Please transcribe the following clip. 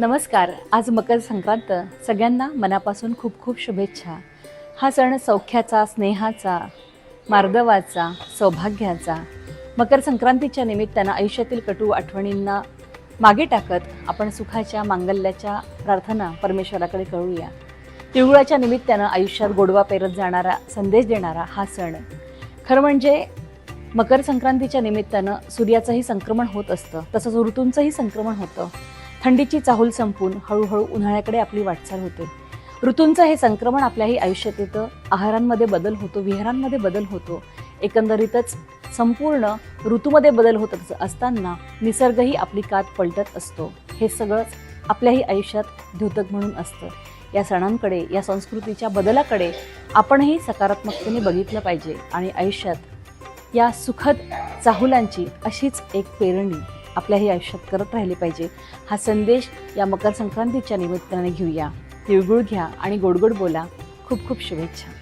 नमस्कार आज मकर संक्रांत. सगळ्यांना मनापासून खूप खूप शुभेच्छा. हा सण सौख्याचा स्नेहाचा मार्दवाचा सौभाग्याचा. मकर संक्रांतीच्या निमित्तानं आयुष्यातील कटू आठवणींना मागे टाकत आपण सुखाच्या मांगल्याच्या प्रार्थना परमेश्वराकडे कळूया. तिळगुळाच्या निमित्तानं आयुष्यात गोडवा पेरत जाणारा संदेश देणारा हा सण. खरं म्हणजे मकर संक्रांतीच्या निमित्तानं सूर्याचंही संक्रमण होत असतं. तसंच ऋतूंचंही संक्रमण होतं. थंडीची चाहूल संपून हळूहळू उन्हाळ्याकडे आपली वाटचाल होते. ऋतूंचं हे संक्रमण आपल्याही आयुष्यात येतं. आहारांमध्ये बदल होतो विहारांमध्ये बदल होतो. एकंदरीतच संपूर्ण ऋतूमध्ये बदल होत अस- असताना निसर्गही आपली कात पलटत असतो. हे सगळंच आपल्याही आयुष्यात द्योतक म्हणून असतं. या सणांकडे या संस्कृतीच्या बदलाकडे आपणही सकारात्मकतेने बघितलं पाहिजे आणि आयुष्यात या सुखद चाहुलांची अशीच एक पेरणी आपल्याही आयुष्यात करत राहिले पाहिजे. हा संदेश या मकर संक्रांतीच्या निमित्ताने घेऊया. तिळगुळ घ्या आणि गोडगोड बोला. खूप खूप शुभेच्छा.